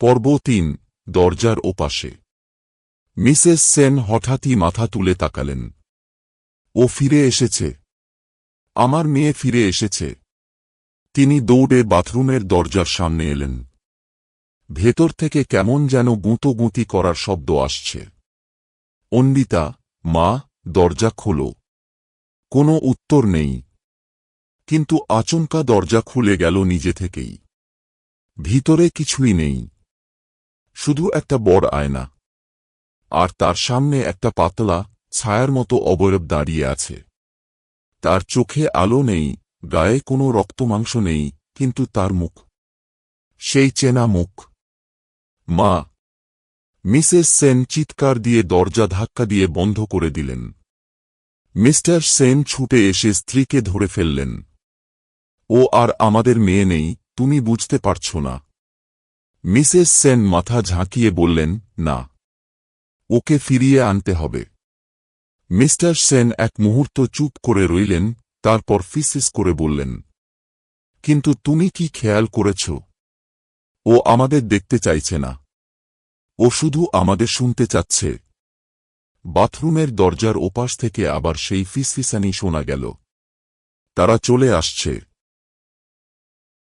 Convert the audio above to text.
পর্ব তিন, দরজার ওপাশে। মিসেস সেন হঠাৎই মাথা তুলে তাকালেন। ও ফিরে এসেছে। আমার মেয়ে ফিরে এসেছে। তিনি দৌড়ে বাথরুমের দরজার সামনে এলেন। ভেতর থেকে কেমন যেন গুঁতোগুঁতি করার শব্দ আসছে। অন্বিতা, মা, দরজা খোলো। কোনো উত্তর নেই। কিন্তু আচমকা দরজা খুলে গেল নিজে থেকেই। ভিতরে কিছুই নেই। শুধু একটা বড় আয়না। আর তার সামনে একটা পাতলা, ছায়ার মতো অবয়ব দাঁড়িয়ে আছে। তার চোখে আলো নেই, গায়ে কোনো রক্তমাংস নেই, কিন্তু তার মুখ। সেই চেনা মুখ। মা। মিসেস সেন চিৎকার দিয়ে দরজা ধাক্কা দিয়ে বন্ধ করে দিলেন। মিস্টার সেন ছুটে এসে স্ত্রীকে ধরে ফেললেন। ও আর আমাদের মেয়ে নেই, তুমি বুঝতে পারছ না। মিসেস সেন মাথা ঝাঁকিয়ে বললেন, না, ওকে ফিরিয়ে আনতে হবে। মিস্টার সেন এক মুহূর্ত চুপ করে রইলেন, তারপর ফিসিস করে বললেন, কিন্তু তুমি কি খেয়াল করেছ? ও আমাদের দেখতে চাইছে না। ও শুধু আমাদের শুনতে চাচ্ছে। বাথরুমের দরজার ওপাশ থেকে আবার সেই ফিসফিসানি শোনা গেল। তারা চলে আসছে।